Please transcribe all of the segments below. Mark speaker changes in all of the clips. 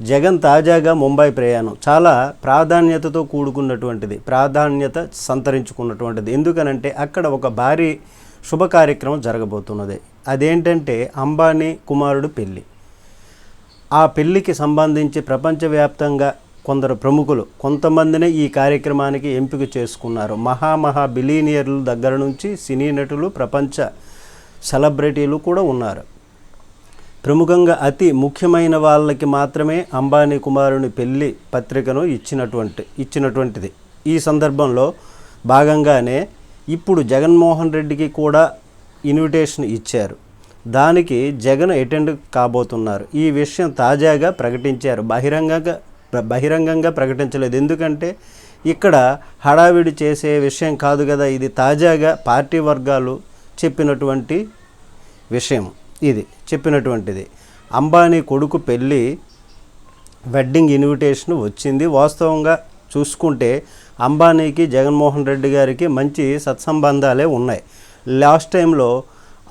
Speaker 1: జగన్ తాజాగా ముంబై ప్రయాణం. చాలా ప్రాధాన్యతతో కూడుకున్నటువంటిది ప్రాధాన్యత సంతరించుకున్నటువంటిది. ఎందుకనంటే అక్కడ ఒక భారీ శుభ కార్యక్రమం జరగబోతున్నది. అదేంటంటే అంబానీ కుమారుడు పెళ్ళి ఆ పెళ్ళికి సంబంధించి ప్రపంచవ్యాప్తంగా కొందరు ప్రముఖులు కొంతమందినే ఈ కార్యక్రమానికి ఎంపిక చేసుకున్నారు. మహామహా బిలీనియర్ల దగ్గర నుంచి సినీ నటులు ప్రపంచ సెలబ్రిటీలు కూడా ఉన్నారు. ప్రముఖంగా అతి ముఖ్యమైన వాళ్ళకి మాత్రమే అంబానీ కుమారుని పెళ్ళి పత్రికను ఇచ్చినటువంటి ఇచ్చినటువంటిది. ఈ సందర్భంలో భాగంగానే ఇప్పుడు జగన్మోహన్ రెడ్డికి కూడా ఇన్విటేషన్ ఇచ్చారు. దానికి జగన్ అటెండ్ కాబోతున్నారు. ఈ విషయం తాజాగా ప్రకటించారు. బహిరంగంగా బహిరంగంగా ప్రకటించలేదు. ఎందుకంటే ఇక్కడ హడావిడి చేసే విషయం కాదు కదా ఇది తాజాగా పార్టీ వర్గాలు చెప్పినటువంటి విషయం. ఇది చెప్పినటువంటిది. అంబానీ కొడుకు పెళ్ళి వెడ్డింగ్ ఇన్విటేషన్ వచ్చింది. వాస్తవంగా చూసుకుంటే అంబానీకి జగన్మోహన్ రెడ్డి గారికి మంచి సత్సంబంధాలే ఉన్నాయి. లాస్ట్ టైంలో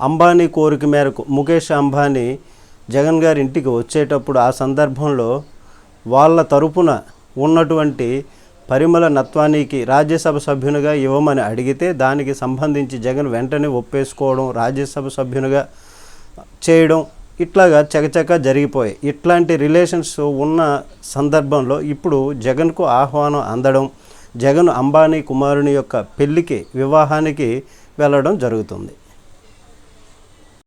Speaker 1: అంబానీ కోరిక మేరకు ముఖేష్ అంబానీ జగన్ గారి ఇంటికి వచ్చేటప్పుడు ఆ సందర్భంలో వాళ్ళ తరపున ఉన్నటువంటి పరిమళ నత్వానికి రాజ్యసభ సభ్యునిగా ఇవ్వమని అడిగితే దానికి సంబంధించి జగన్ వెంటనే ఒప్పేసుకోవడం రాజ్యసభ సభ్యునిగా చేయడం ఇట్లాగా చకచక జరిగిపోయాయి. ఇట్లాంటి రిలేషన్స్ ఉన్న సందర్భంలో ఇప్పుడు జగన్కు ఆహ్వానం అందడం జగన్ అంబానీ కుమారుని యొక్క పెళ్ళికి వివాహానికి వెళ్ళడం జరుగుతుంది.